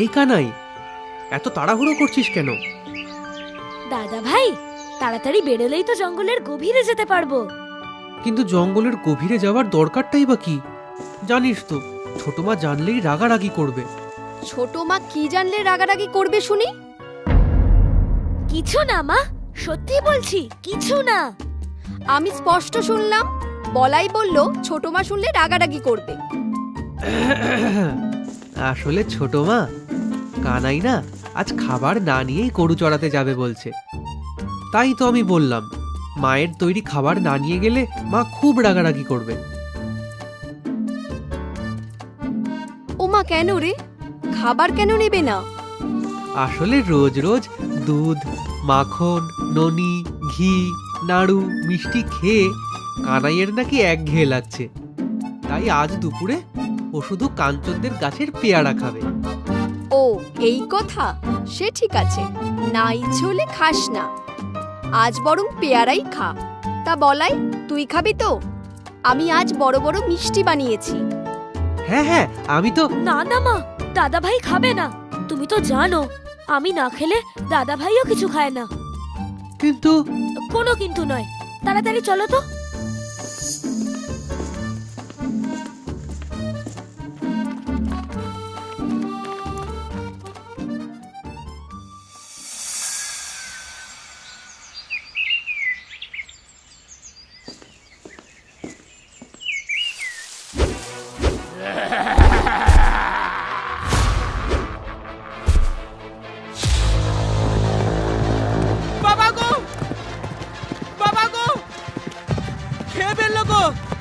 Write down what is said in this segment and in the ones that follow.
এই কানাই এত তাড়াহুড়ো করছিস কেন? দাদা ভাই তাড়াতাড়ি বেরোলেই তো জঙ্গলের গভীরে যেতে পারব। কিন্তু জঙ্গলের গভীরে যাওয়ার দরকারটাই বা কি? জানিস তো ছোট মা জানলেই রাগারাগি করবে। ছোট মা কি জানলে রাগারাগি করবে শুনি? কিছু না মা সত্যি বলছি কিছু না। আমি স্পষ্ট শুনলাম বলাই বলল ছোট মা শুনলে রাগারাগি করবে। আসলে ছোট মা কানাই না আজ খাবার না নিয়েই গরু চড়াতে যাবে বলছে। তাই তো আমি বললাম মায়ের তৈরি খাবার না নিয়ে গেলে মা খুব রাগারাগি করবে। ও মা কেন রে? খাবার কেন নেবে না? আসলে রোজ রোজ দুধ মাখন ননি ঘি নাড়ু মিষ্টি খেয়ে কানাইয়ের নাকি একঘেয়ে লাগছে। তাই আজ দুপুরে ও শুধু কাঞ্চনদের গাছের পেয়ারা খাবে। ও এই কথা? সে ঠিক আছে। না ইচ্ছে হলে খাস না। আজ বরং পেয়ারাই খা। তা বলাই তুই খাবি তো? আমি আজ বড় বড় মিষ্টি বানিয়েছি। হ্যাঁ হ্যাঁ আমি তো না না মা দাদা ভাই খাবে না। তুমি তো জানো আমি না খেলে দাদা ভাইও কিছু খায় না। কিন্তু কোনো কিন্তু নয়। তাড়াতাড়ি চলো তো। খেয়ে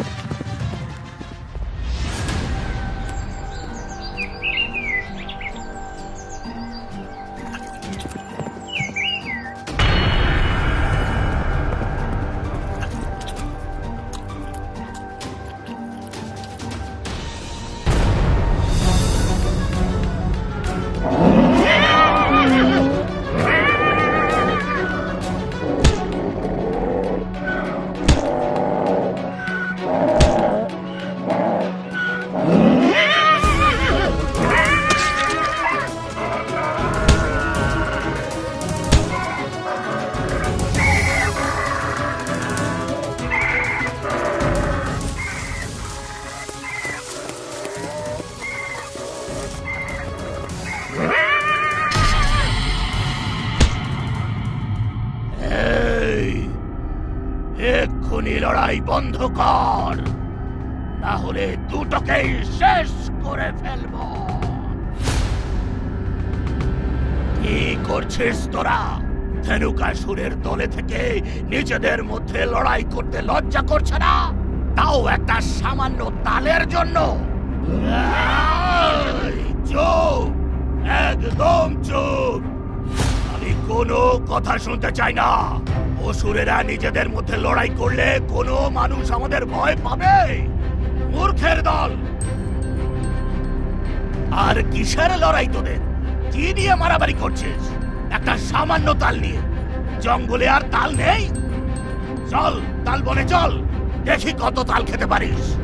লড়াই বন্ধ কর। না হলে দুটোকেই শেষ করে ফেলব। কি করছিস তোরা? ধেনুকাসুরের দলে থেকে নিজেদের মধ্যে লড়াই করতে লজ্জা করছে না? তাও একটা সামান্য তালের জন্য। চুপ! একদম চুপ! আমি কোনো কথা শুনতে চাই না। অসুরেরা নিজেদের মধ্যে লড়াই করলে কোনো মানুষ আমাদের ভয় পাবে। মূর্খের দল। আর কিসের লড়াই তোদের? কি নিয়ে মারামারি করছিস? একটা সামান্য তাল নিয়ে। জঙ্গলে আর তাল নেই। চল, তাল বনে চল। দেখি কত তাল খেতে পারিস।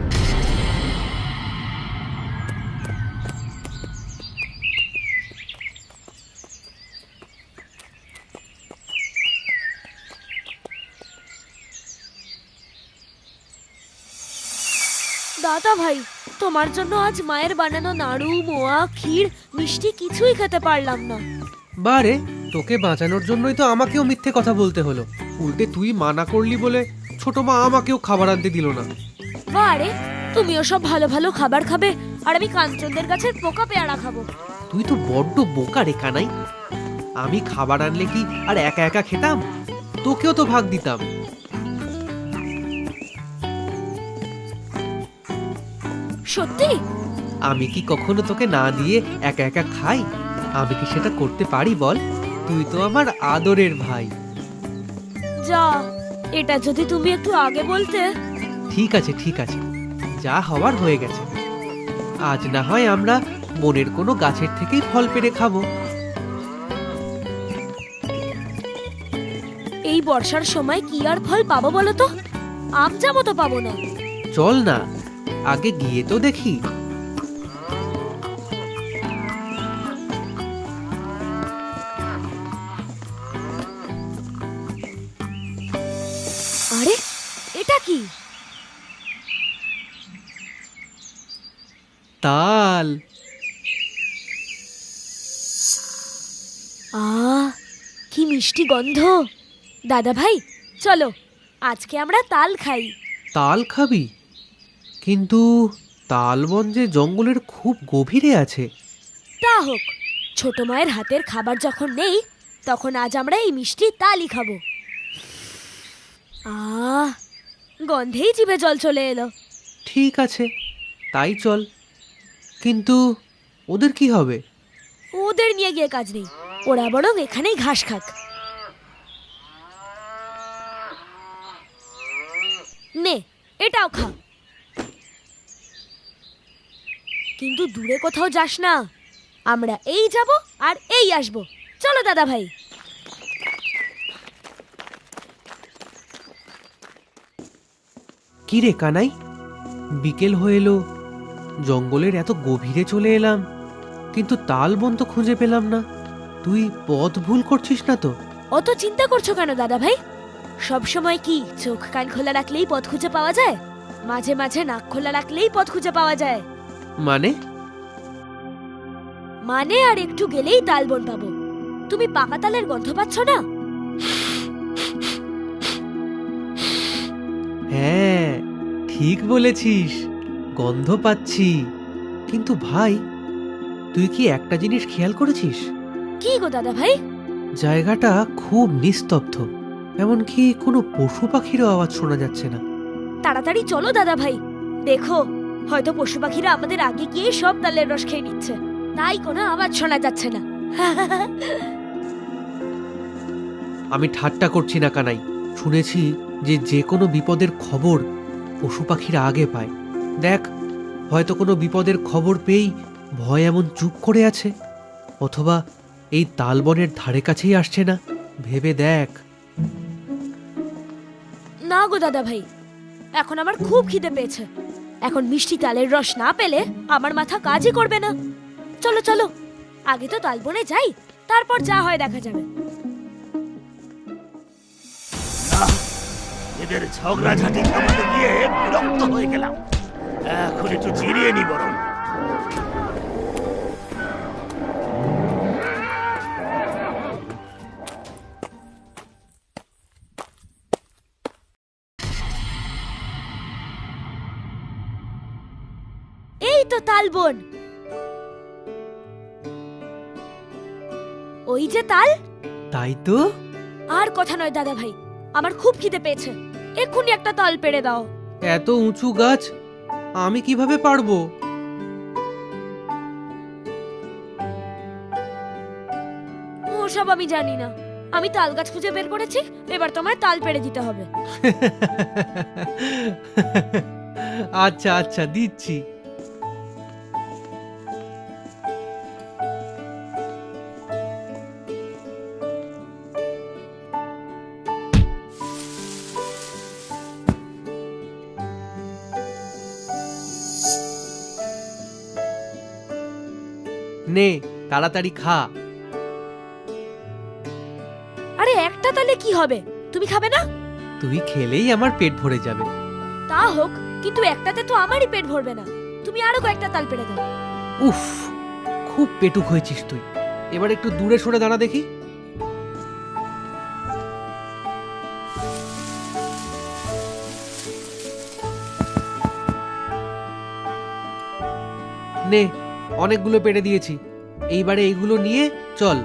দাদা ভাই তোমার জন্য আজ মায়ের বানানো নাড়ু মোয়া ক্ষীর মিষ্টি কিছুই খেতে পারলাম না। বারে তোকে বাঁচানোর জন্যই তো আমাকেও মিথ্যে কথা বলতে হলো। উল্টে তুই মানা করলি বলে ছোট মা আমাকেও খাবার আনতে দিল না। আরে তুমিও সব ভালো ভালো খাবার খাবে আর আমি কাঞ্চনদের গাছের পোকা পেয়ারা খাব। তুই তো বড্ড বোকা রে কানাই। আমি খাবার আনলে কি আর একা একা খেতাম? তোকেও তো ভাগ দিতাম। সত্যি? আমি কি কখনো তোকে না দিয়ে একা একা খাই? আমি কি সেটা করতে পারি বল? তুই তো আমার আদরের ভাই। যা এটা যদি তুমি একটু আগে বলতে। ঠিক আছে ঠিক আছে। যা হওয়ার হয়ে গেছে। আজ না হয় আমরা বনের কোনো গাছের থেকেই ফল পেড়ে খাব। এই বর্ষার সময় কি আর ফল পাবো বলো তো? আম যাব তো পাবো না। চল না। আগে গিয়ে তো দেখি। আরে এটা কি? তাল। আ কি মিষ্টি গন্ধ। দাদা ভাই চলো আজকে আমরা তাল খাই। তাল খাবি? কিন্তু তালবন যে জঙ্গলের খুব গভীরে আছে। তা হোক ছোট মায়ের হাতের খাবার যখন নেই তখন আজ আমরা এই মিষ্টি তালই খাব। আহ গন্ধেই জিভে জল চলে এলো। ঠিক আছে তাই চল। কিন্তু ওদের কি হবে? ওদের নিয়ে গিয়ে কাজ নেই ওরা বরং এখানেই ঘাস খাক। নে এটাও খা। কিন্তু দূরে কোথাও যাস না। আমরা এই যাব আর এই আসব। চলো দাদা ভাই। কি রে কানাই? বিকেল হয়ে এলো। জঙ্গলের এত গভীরে চলে এলাম। কিন্তু তাল তালবন তো খুঁজে পেলাম না। তুই পথ ভুল করছিস না তো? অত চিন্তা করছ কেন দাদা ভাই? সব সময় কি চোখ কান খোলা রাখলেই পথ খুঁজে পাওয়া যায়? মাঝে মাঝে নাক খোলা রাখলেই পথ খুঁজে পাওয়া যায়। মানে? মানে আর একটু গেলেই তালবন পাবো। তুমি পাকা তালের গন্ধ পাচ্ছ না? হ্যাঁ ঠিক বলেছিস গন্ধ পাচ্ছি। কিন্তু ভাই তুই কি একটা জিনিস খেয়াল করেছিস? কি গো দাদা ভাই? জায়গাটা খুব নিস্তব্ধ এমনকি কোনো পশু পাখিরও আওয়াজ শোনা যাচ্ছে না। তাড়াতাড়ি চলো দাদা ভাই। দেখো হয়তো পশু পাখিরা আমাদের আগে গিয়ে সব তালের রস খেয়ে নিচ্ছে। তাই কোনো আওয়াজ শোনা যাচ্ছে না। আমি ঠাট্টা করছি না কানাই। শুনেছি যে যে কোনো বিপদের খবর পশু পাখিরা আগে পায়। দেখ হয়তো কোনো বিপদের খবর পেয়েই ভয় এমন চুপ করে আছে। অথবা এই তালবনের ধারে কাছেই আসছে না। ভেবে দেখ। না গো দাদা ভাই এখন আমার খুব খিদে পেয়েছে। এখন মিষ্টি তালের রস না পেলে আমার মাথা কাজই করবে না। চলো চলো। আগে তো তালবনে যাই, তারপর যা হয় দেখা যাবে। এদের ঝগড়াঝাটি থামাতে গিয়ে বিরক্ত হয়ে গেলাম। এখন একটু জিরিয়ে নি বরং। তো তালবন ওই যে তাল। তাই তো? আর কথা নয় দাদা ভাই আমার খুব খিদে পেয়েছে। এক্ষুনি একটা তাল পেড়ে দাও। এত উঁচু গাছ আমি কীভাবে পারব? ওসব আমি জানি না। আমি তাল গাছ খুঁজে বের করেছি এবার তোমায় তাল পেড়ে দিতে হবে। আচ্ছা আচ্ছা দিচ্ছি। নে তাড়াতাড়ি খা। আরে একটা তালে কি হবে? তুমি খাবে না? তুই খেলেই আমার পেট ভরে যাবে। তা হোক কিন্তু একটাতে তো আমারই পেট ভরবে না। তুমি আরও কয়েকটা তাল পেড়ে দাও। উফ খুব পেটুক হয়েছিস তুই। এবার একটু দূরে সরে দাঁড়া দেখি। নে অনেকগুলো পেড়ে দিয়েছি। এইবারে এইগুলো নিয়ে চল।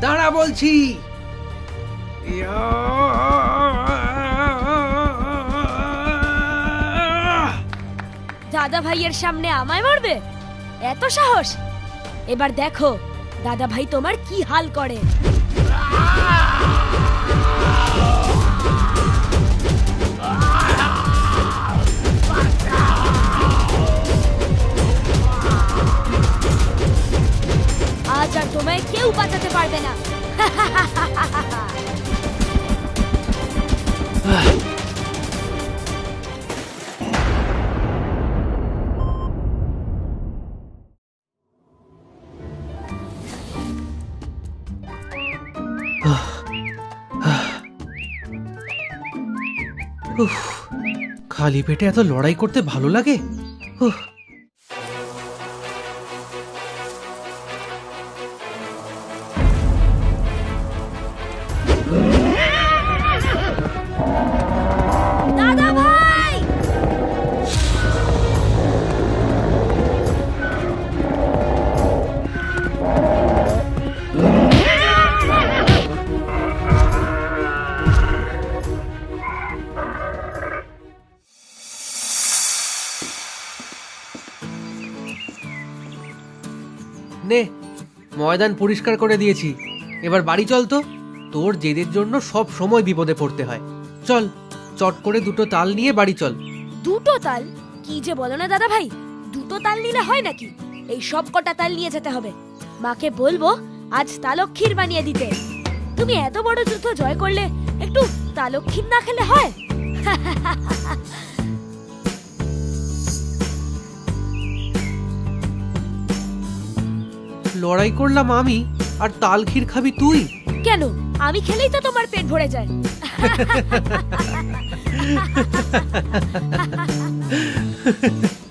দাঁড়া বলছি। দাদা ভাইয়ের সামনে আমায় মারবে? এত সাহস? এবার দেখো, দাদা ভাই তোমার কি হাল করে। খালি পেটে এত লড়াই করতে ভালো লাগে? ময়দান পরিষ্কার করে দিয়েছি। এবার বাড়ি চল তো। তোর জেদের জন্য সব সময় বিপদে পড়তে হয়। চল, চট করে দুটো তাল নিয়ে বাড়ি চল। দুটো তাল? কি যে বলো না দাদা ভাই দুটো তাল নিলে হয় নাকি? এই সব কটা তাল নিয়ে যেতে হবে। মাকে বলব আজ তালক্ষীর বানিয়ে দিতে। তুমি এত বড় যুদ্ধ জয় করলে একটু তালক্ষীর না খেলে হয়? লড়াই করলাম আমি আর তাল ক্ষীর খাবি তুই। কেন? আমি খেলেই তো তোমার পেট ভরে যায়।